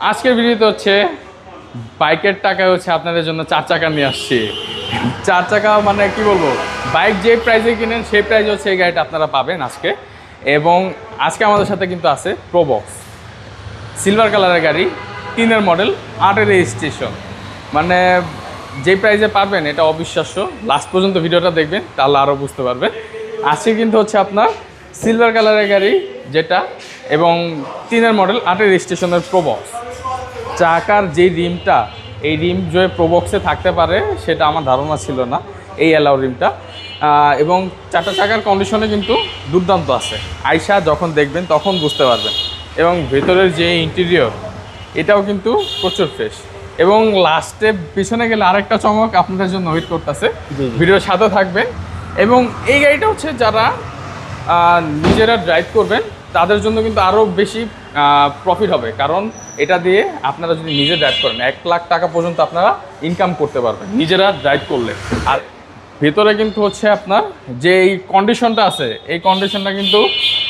আজকের ভিডিওতে হচ্ছে বাইকের টাকায় হচ্ছে আপনাদের জন্য চার চাকা নিয়ে আসছি। চার চাকা মানে কি বলব? বাইক যে প্রাইজে কিনেন, সেই প্রাইস হচ্ছে এই গাড়িটা আপনারা পাবেন আজকে। এবং আজকে আমাদের সাথে কিন্তু আছে প্রোবক্স সিলভার কালারের গাড়ি, তিনের মডেল আটের রেজিস্ট্রেশন মানে যে প্রাইজে পারবেন এটা অবিশ্বাস্য। লাস্ট পর্যন্ত ভিডিওটা দেখবেন, তাহলে আরও বুঝতে পারবেন। আজকে কিন্তু হচ্ছে আপনার সিলভার কালারের গাড়ি, যেটা, এবং তিনের মডেল আটের রেজিস্ট্রেশনের প্রবক্স চাকার যে রিমটা এই রিম যে প্রবক্সে থাকতে পারে সেটা আমার ধারণা ছিল না এই অ্যালাউ রিমটা। এবং চারটা চাকার কন্ডিশনে কিন্তু দুর্দান্ত আছে। আইসা যখন দেখবেন তখন বুঝতে পারবেন। এবং ভেতরের যে ইন্টেরিয়র এটাও কিন্তু প্রচুর ফ্রেশ এবং লাস্টে পিছনে গেলে আরেকটা চমক আপনাদের জন্য ওয়েট করতেছে। ভিডিওর সাথে থাকবেন। এবং এই গাড়িটা হচ্ছে যারা নিজেরা ড্রাইভ করবেন, তাদের জন্য কিন্তু আরও বেশি প্রফিট হবে। কারণ এটা দিয়ে আপনারা যদি নিজে ড্রাইভ করেন, এক লাখ টাকা পর্যন্ত আপনারা ইনকাম করতে পারবেন, নিজেরা ড্রাইভ করলে। আর ভেতরে কিন্তু হচ্ছে আপনার যে এই কন্ডিশনটা আছে, এই কন্ডিশনটা কিন্তু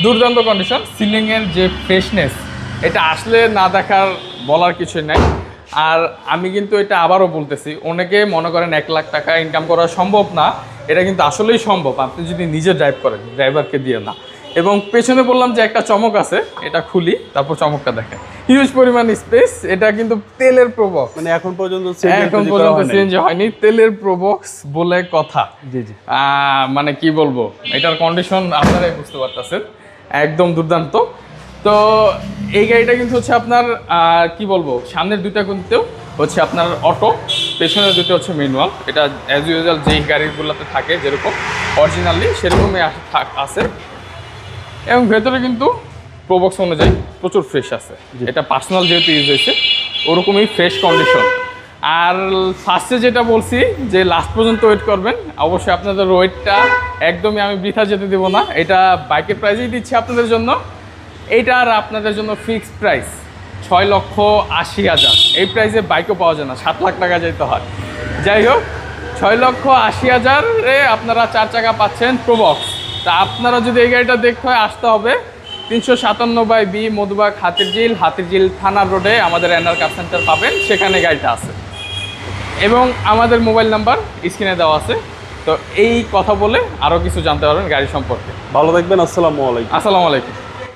দুর্দান্ত কন্ডিশন সিলিংয়ের যে ফ্রেশনেস এটা আসলে না দেখার বলার কিছুই নাই। আর আমি কিন্তু এটা আবারও বলতেছি, অনেকে মনে করেন এক লাখ টাকা ইনকাম করা সম্ভব না এটা কিন্তু আসলেই সম্ভব। আপনি যদি নিজে ড্রাইভ করেন ড্রাইভারকে দিয়ে না। এবং পেছনে বললাম যে একটা চমক আছে এটা খুলি তারপর চমকটা দেখেন। হিউজ পরিমাণ স্পেস এটা কিন্তু তেলের প্রবক্স মানে এখন পর্যন্ত এখন পর্যন্ত চেঞ্জ হয়নি। তেলের প্রবক্স বলে কথা। জি জি। মানে কি বলব এটার কন্ডিশন আপনারাই বুঝতে পারতেছেন। একদম দুর্দান্ত। তো এই গাড়িটা কিন্তু হচ্ছে আপনার কি বলব সামনের দুইটা কিন্তু হচ্ছে আপনার অটো পেছনের দুটো হচ্ছে ম্যানুয়াল এটা অ্যাজ ইউজুয়াল যেই গাড়িগুলোতে থাকে যেরকম অরিজিনালি সেরকমই আস- থাক- আছে। এবং ভেতরে কিন্তু প্রবক্স অনুযায়ী প্রচুর ফ্রেশ আছে। এটা পার্সোনাল যেহেতু ইউজ হয়েছে ওরকমই ফ্রেশ কন্ডিশন আর ফার্স্টে যেটা বলছি যে লাস্ট পর্যন্ত ওয়েট করবেন অবশ্যই আপনাদের ওয়েটটা একদমই আমি বৃথা যেতে দেবো না। এটা বাইকের প্রাইসেই দিচ্ছি আপনাদের জন্য। এইটা আর আপনাদের জন্য ফিক্সড প্রাইস ছয় লক্ষ আশি হাজার। এই প্রাইসে বাইকও পাওয়া যায় না সাত লাখ টাকা যেতে হয়। যাই হোক ছয় লক্ষ আশি হাজারে আপনারা চার চাকা পাচ্ছেন প্রবক্স তা আপনারা যদি এই গাড়িটা দেখতে হয় আসতে হবে তিনশো সাতান্ন বাই বি মধুবাগ হাতিরঝিল হাতিরঝিল থানার রোডে আমাদের এনআর কার সেন্টার পাবেন সেখানে গাড়িটা আছে। এবং আমাদের মোবাইল নাম্বার স্ক্রিনে দেওয়া আছে। তো এই কথা বলে আরও কিছু জানতে পারবেন গাড়ি সম্পর্কে। ভালো থাকবেন আসসালামু আলাইকুম। আসসালামু আলাইকুম।